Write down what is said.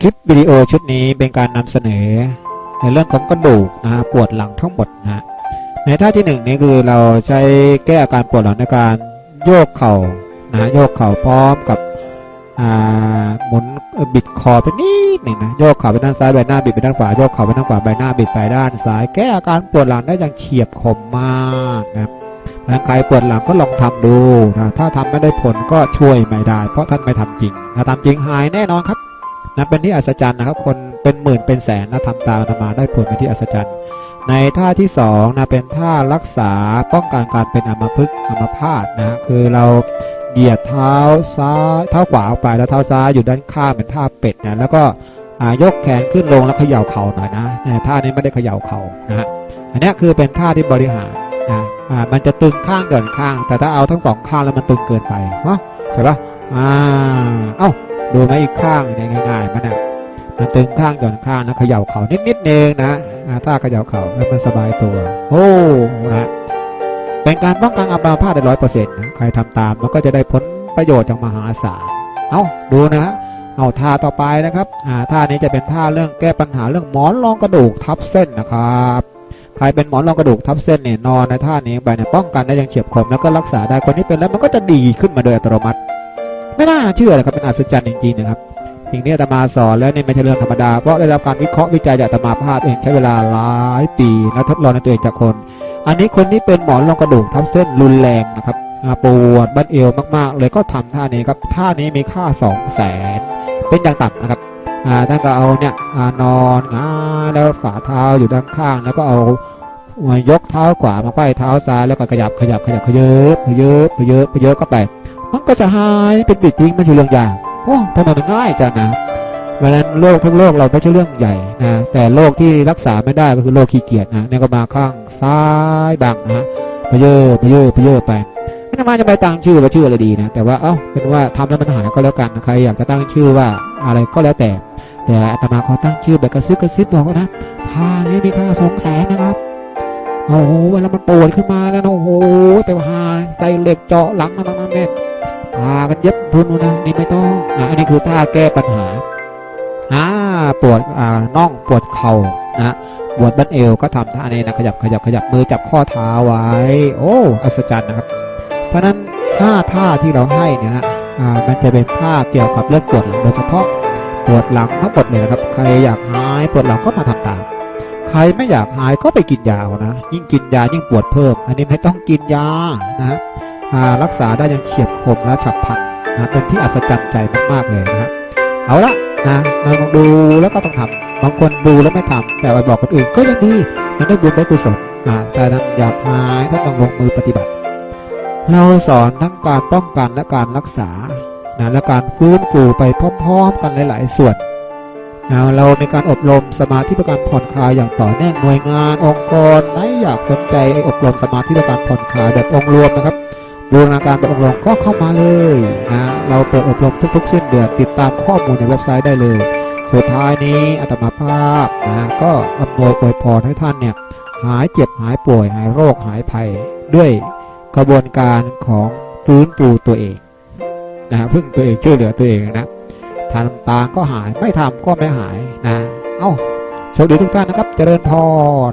คลิปวิดีโอชุดนี้เป็นการนำเสนอ ในเรื่องของกระดูกนะฮะปวดหลังทั้งหมดนะฮะในท่าที่หนึ่งนี้คือเราใช้แก้อาการปวดหลังในการโยกเข่านะฮะโยกเข่าพร้อมกับหมุนบิดคอไปนิดหนึ่งนะโยกเข่าไปด้านซ้ายใบหน้าบิดไปด้านขวาโยกเข่าไปด้านขวาใบหน้าบิดไปด้านซ้าย แก้อาการปวดหลังได้อย่างเฉียบคมมากนะครับถ้าใครปวดหลังก็ลองทำดูนะถ้าทำไม่ได้ผลก็ช่วยไม่ได้ เพราะท่านไม่ทำจริงถ้าทำจริงหายแน่นอนครับ นะเป็นที่อัศจรรย์นะครับ คนเป็นหมื่นเป็นแสนนะทำตามอาตมาได้ผลเป็นที่อัศจรรย์ ในท่าที่สองนะเป็นท่ารักษาป้องกันการเป็นอัมพฤกษ์อัมพาตนะฮะคือเราเหยียดเท้าซ้ายเท้าขวาออกไปแล้วเท้าซ้ายอยู่ด้านข้างเป็นท่าเป็ดนะแล้วก็ยกแขนขึ้นลงแล้วเขย่าเข่าหน่อยนะท่านี้ไม่ได้เขย่าเข่านะฮะอันนี้คือเป็นท่าที่บริหารนะอ่ามันจะตึงข้างหย่อนข้าง แต่ถ้าเอาทั้งสองข้างแล้วมันตึงเกินไปเนาะใช่ปะอ่าเอ้า ดูไหมอีกข้างเนี่ยง่ายๆมันอะมันตึงข้างหย่อนข้างนะเขย่าเข่านิดๆเองนะอาถ้าเขย่าเข่าแล้วมันสบายตัว โอ้นะเป็นการป้องกันอัมพาตได้ร้อยเปอร์เซ็นต์นะใครทำตามมันก็จะได้ผลประโยชน์อย่างมหาศาลเอาดูนะฮะเอาท่าต่อไปนะครับอาท่านี้จะเป็นท่าเรื่องแก้ปัญหาเรื่องหมอนรองกระดูกทับเส้นนะครับใครเป็นหมอนรองกระดูกทับเส้นเนี่ยนอนในท่านี้ไปเนี่ยป้องกันได้อย่างเฉียบคมแล้วก็รักษาได้คนที่เป็นแล้วมันก็จะดีขึ้นมาโดยอัตโนมัติ ไม่น่าเชื่อเลยครับเป็นอัศจรรย์จริงๆนะครับสิ่งนี้อาตมาสอนแล้วนี่ไม่ใช่เรื่องธรรมดาเพราะได้รับการวิเคราะห์วิจัยจากอาตมาภาพเองใช้เวลาหลายปีและทดลองในตัวเองจากคน อันนี้คนที่เป็นหมอนรองกระดูกทับเส้นรุนแรงนะครับปวดบั้นเอวมากๆ เลยก็ทำท่านี้ครับท่านี้มีค่า2 0 0แสนเป็นอย่างต่ำนะครับอ่าท่านก็เอาเนี่ยอนอนงายแล้วฝ่าเท้าอยู่ด้านข้าง แล้วก็เอายกเท้าขวามาไขว้เท้าซ้ายแล้วก็ขยับขยับขยับขยับขยับขยับขยับก็ไป มันก็จะหายเป็นปิดทิ้งไม่ใช่เรื่องยากโอ้ทำไมมันง่ายจังนะเพราะฉะนั้นโรคทุกโรคเราไม่ใช่เรื่องใหญ่นะแต่โรคที่รักษาไม่ได้ก็คือโรคขี้เกียจนะเนี่ยก็มาข้างซ้ายบังนะไปเยอะไปเยอะไปเยอะไปไม่มาจะไปตั้งชื่อว่าชื่ออะไรดีนะแต่ว่าเอ้าเป็นว่าทำแล้วมันหายก็แล้วกันใครอยากจะตั้งชื่อว่าอะไรก็แล้วแต่ แต่อาตมาขอตั้งชื่อแบบกระซิบกระซิบบอกนะพานี้มีค่าสองแสนนะครับโอ้โหเวลามันปวดขึ้นมาแล้วนะโอ้โหไปพาใส่เหล็กเจาะหลังมาตรงนั้นเนี่ย พากันย็บพุนนะนี่ไม่ต้องนะอันนี้คือท่าแก้ปัญหาอ่าปวดอ่าน่องปวดเข่านะปวดบั้นเอวก็ทำท่านี้นะขยับขยับขยับมือจับข้อเท้าไว้ โอ้อัศจรรย์นะครับ เพราะฉะนั้นห้าท่าที่เราให้เนี่ยนะอ่ามันจะเป็นท่าเกี่ยวกับเรื่องปวดหลังโดยเฉพาะปวดหลังทั้งหมดเลยนะครับ ใครอยากหายปวดหลังก็มาทำตามใครไม่อยากหายก็ไปกินยาเอานะ ยิ่งกินยายิ่งปวดเพิ่ม อันนี้ไม่ต้องกินยานะ รักษาได้อย่างเฉียบคมและฉับพลันนะเป็นที่อัศจรรย์ใจมากๆเลยนะฮะเอาละนะเราลองดูแล้วก็ต้องทำบางคนดูแล้วไม่ทำแต่ไปบอกคนอื่นก็ยังดียังได้บุญได้กุศลนะแต่นั้นอยากหายท่านต้องลงมือปฏิบัติ เราสอนทั้งการป้องกันและการรักษานะและการฟื้นฟูไปพร้อมๆกันหลาย ๆ ส่วนนะเรามีการอบรมสมาธิเพื่อการผ่อนคลายอย่างต่อเนื่องหน่วยงานองค์กรไหนอยากสนใจอบรมสมาธิเพื่อการผ่อนคลายแบบองค์รวมนะครับ บูรณาการแบบองค์รมก็เข้ามาเลยนะเราเปิดอบรมทุกๆสิ้นเดือนติดตามข้อมูลในเว็บไซต์ได้เลย สุดท้ายนี้อาตมาภาพนะก็อำนวยอวยพรให้ท่านเนี่ยหายเจ็บหายป่วยหายโรคหายภัย ด้วยกระบวนการของฟื้นฟูตัวเองนะพึ่งตัวเองช่วยเหลือตัวเองนะทำตาก็หายไม่ทำก็ไม่หายนะ เอ้าโชคดีทุกท่านนะครับ เจริญพร